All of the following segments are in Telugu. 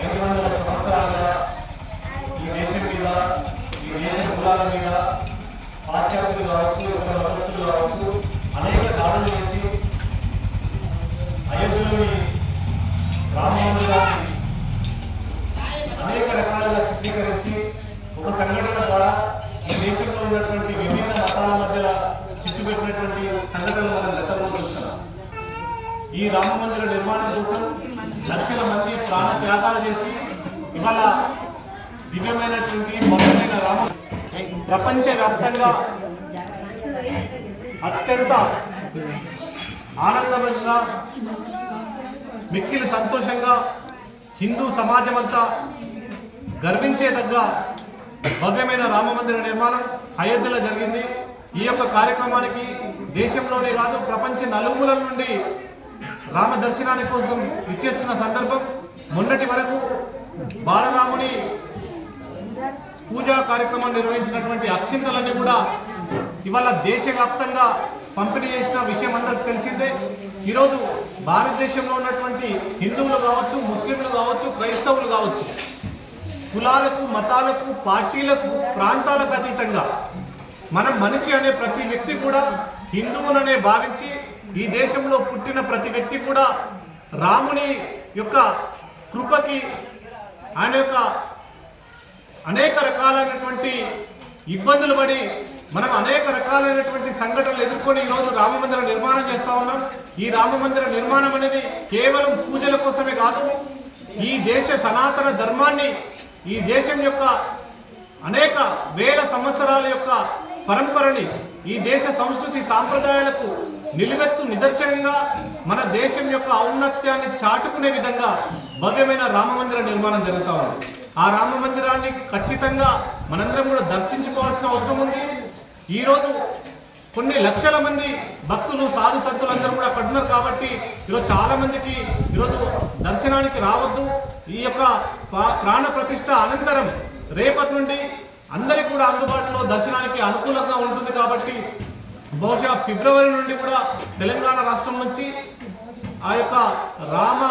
ఐదు వందల సంవత్సరాలుగా ఈ దేశం మీద ఈ దేశ కులాల మీద పాశ్చాత్యులు కావచ్చు ఇతర మతస్థులు కావచ్చు అనేక దాడులు చేసి అయోధ్యలోని రామ గారిని అనేక రకాలుగా చిత్రీకరించి ఒక సంఘటన ద్వారా ఈ దేశంలో ఉన్నటువంటి విభిన్న మతాల మధ్యలో చిచ్చు పెట్టినటువంటి సంఘటనలు మనం గతంలో ఈ రామ మందిర నిర్మాణం కోసం లక్షల మంది ప్రాణ త్యాగాలు చేసి ఇవాళ దివ్యమైనటువంటి భవ్యమైన రామ ప్రపంచవ్యాప్తంగా అత్యంత ఆనందమైన మిక్కిలి సంతోషంగా హిందూ సమాజం అంతా గర్వించేదగ్గ భవ్యమైన రామ మందిర నిర్మాణం అయోధ్యలో జరిగింది. ఈ యొక్క కార్యక్రమానికి దేశంలోనే కాదు ప్రపంచ నలుమూలల నుండి రామ దర్శనాని కోసం ఇచ్చేస్తున్న సందర్భం మొన్నటి వరకు బాలరాముని పూజా కార్యక్రమం నిర్వహించినటువంటి అక్షింతలన్నీ కూడా ఇవాళ దేశవ్యాప్తంగా పంపిణీ చేసిన విషయం అందరికి తెలిసిందే. ఈరోజు భారతదేశంలో ఉన్నటువంటి హిందువులు కావచ్చు ముస్లింలు కావచ్చు క్రైస్తవులు కావచ్చు కులాలకు మతాలకు పార్టీలకు ప్రాంతాలకు అతీతంగా మనం మనిషి అనే ప్రతి వ్యక్తి కూడా హిందువులనే భావించి ఈ దేశంలో పుట్టిన ప్రతి వ్యక్తి కూడా రాముని యొక్క కృపకి ఆయన యొక్క అనేక రకాలైనటువంటి ఇబ్బందులు పడి మనం అనేక రకాలైనటువంటి సంఘటనలు ఎదుర్కొని ఈరోజు రామ మందిర నిర్మాణం చేస్తూ ఉన్నాం. ఈ రామ మందిర నిర్మాణం అనేది కేవలం పూజల కోసమే కాదు ఈ దేశ సనాతన ధర్మాన్ని ఈ దేశం యొక్క అనేక వేల సంవత్సరాల యొక్క పరంపరని ఈ దేశ సంస్కృతి సాంప్రదాయాలకు నిలువెత్తు నిదర్శనంగా మన దేశం యొక్క ఔన్నత్యాన్ని చాటుకునే విధంగా భవ్యమైన రామమందిర నిర్మాణం జరుగుతూ ఉంది. ఆ రామ మందిరాన్ని ఖచ్చితంగా మనందరం కూడా దర్శించుకోవాల్సిన అవసరం ఉంది. ఈరోజు కొన్ని లక్షల మంది భక్తులు సాధు సంతులందరూ కూడా అక్కడ ఉన్నారు కాబట్టి ఈరోజు చాలా మందికి ఈరోజు దర్శనానికి రావద్దు. ఈ యొక్క ప్రాణ ప్రతిష్ట అనంతరం రేపటి నుండి అందరికీ కూడా అందుబాటులో దర్శనానికి అనుకూలంగా ఉంటుంది కాబట్టి బహుశా ఫిబ్రవరి నుండి కూడా తెలంగాణ రాష్ట్రం నుంచి ఆ యొక్క రామ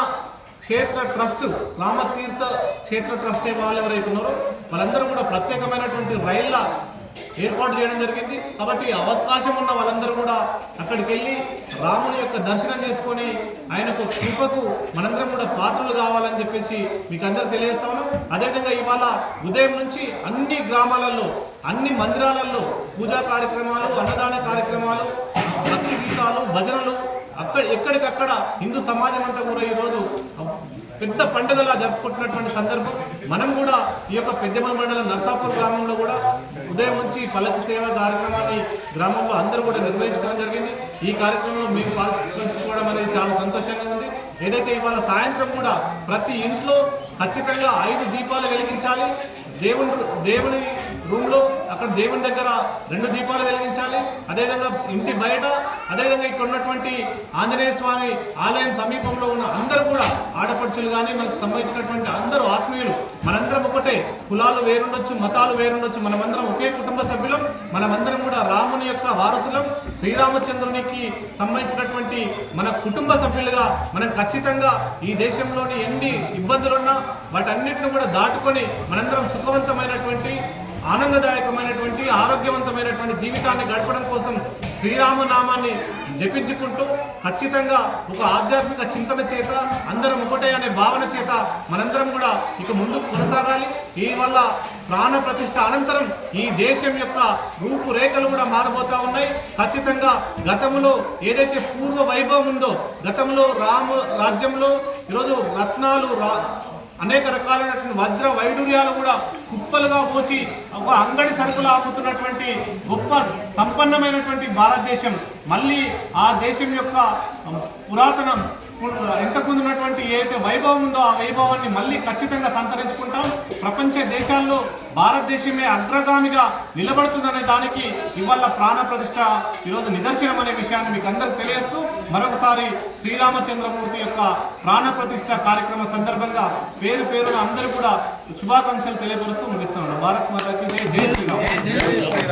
క్షేత్ర ట్రస్ట్ రామతీర్థ క్షేత్ర ట్రస్ట్ వాళ్ళు ఎవరైతే ఉన్నారో వాళ్ళందరూ కూడా ప్రత్యేకమైనటువంటి రైళ్ళ ఏర్పాటు చేయడం జరిగింది. కాబట్టి అవకాశం ఉన్న వాళ్ళందరూ కూడా అక్కడికి వెళ్ళి రాముని యొక్క దర్శనం చేసుకొని ఆయనకు కృపకు మనందరం కూడా పాత్రలు కావాలని చెప్పేసి మీకు అందరు తెలియజేస్తా అదేవిధంగా ఇవాళ ఉదయం నుంచి అన్ని గ్రామాలలో అన్ని మందిరాలలో పూజా కార్యక్రమాలు అన్నదాన కార్యక్రమాలు భక్తి గీతాలు భజనలు అక్కడ ఎక్కడికక్కడ హిందూ సమాజం అంతా కూడా ఈరోజు పెద్ద పండుగలా జరుపుకుంటున్నటువంటి సందర్భం. మనం కూడా ఈ యొక్క పెద్దమల మండలం నర్సాపూర్ గ్రామంలో కూడా ఉదయం నుంచి పల్లకి సేవ కార్యక్రమాన్ని గ్రామంలో అందరూ కూడా నిర్వహించడం జరిగింది. ఈ కార్యక్రమంలో మేము పాల్పంచుకోవడం అనేది చాలా సంతోషంగా ఉంది. ఏదైతే ఇవాళ సాయంత్రం కూడా ప్రతి ఇంట్లో ఖచ్చితంగా ఐదు దీపాలు వెలిగించాలి. దేవుని దేవుని రూమ్లో అక్కడ దేవుని దగ్గర రెండు దీపాలు వెలిగించాలి. అదేవిధంగా ఇంటి బయట అదేవిధంగా ఇక్కడ ఉన్నటువంటి ఆంజనేయ స్వామి ఆలయం సమీపంలో ఉన్న అందరూ కూడా ఆడపడుచులు కానీ మనకు సంబంధించినటువంటి అందరూ ఆత్మీయులు మనందరం ఒకటే. కులాలు వేరుండొచ్చు మతాలు వేరుండొచ్చు మనమందరం ఒకే కుటుంబ సభ్యులం మనమందరం కూడా రాముని యొక్క వారసులం. శ్రీరామచంద్రునికి సంబంధించినటువంటి మన కుటుంబ సభ్యులుగా మనం ఖచ్చితంగా ఈ దేశంలోని ఎన్ని ఇబ్బందులున్నా వాటన్నిటిని కూడా దాటుకొని మనందరం సుఖవంతమైనటువంటి ఆనందదాయకమైనటువంటి ఆరోగ్యవంతమైనటువంటి జీవితాన్ని గడపడం కోసం శ్రీరామనామాన్ని జపించుకుంటూ ఖచ్చితంగా ఒక ఆధ్యాత్మిక చింతన చేత అందరం ఒకటే అనే భావన చేత మనందరం కూడా ఇక ముందుకు కొనసాగాలి. ఈ వల్ల ప్రాణ ప్రతిష్ట అనంతరం ఈ దేశం యొక్క రూపురేఖలు కూడా మారబోతా ఉన్నాయి. ఖచ్చితంగా గతంలో ఏదైతే పూర్వ వైభవం ఉందో గతంలో రాము రాజ్యంలో ఈరోజు రత్నాలు రా అనేక రకాలైనటువంటి వజ్ర వైడూర్యాలు కూడా కుప్పలుగా పోసి ఒక అంగడి సరుకులు ఆపుతున్నటువంటి గొప్ప సంపన్నమైనటువంటి భారతదేశం. మళ్ళీ ఆ దేశం యొక్క పురాతనం ఇంతకుముందు ఉన్నటువంటి ఏదైతే వైభవం ఉందో ఆ వైభవాన్ని మళ్ళీ ఖచ్చితంగా సంతరించుకుంటాం. ప్రపంచ దేశాల్లో భారతదేశమే అగ్రగామిగా నిలబడుతుందనే దానికి ఇవాళ ప్రాణ ప్రతిష్ట ఈరోజు నిదర్శనం అనే విషయాన్ని మీకు అందరికి తెలియజేస్తూ మరొకసారి శ్రీరామచంద్రమూర్తి యొక్క ప్రాణ ప్రతిష్ట కార్యక్రమ సందర్భంగా పేరు పేరున అందరూ కూడా శుభాకాంక్షలు తెలియపరుస్తూ ముగిస్తున్నాను భారత్ మాతకి జై. జై శ్రీరామ్.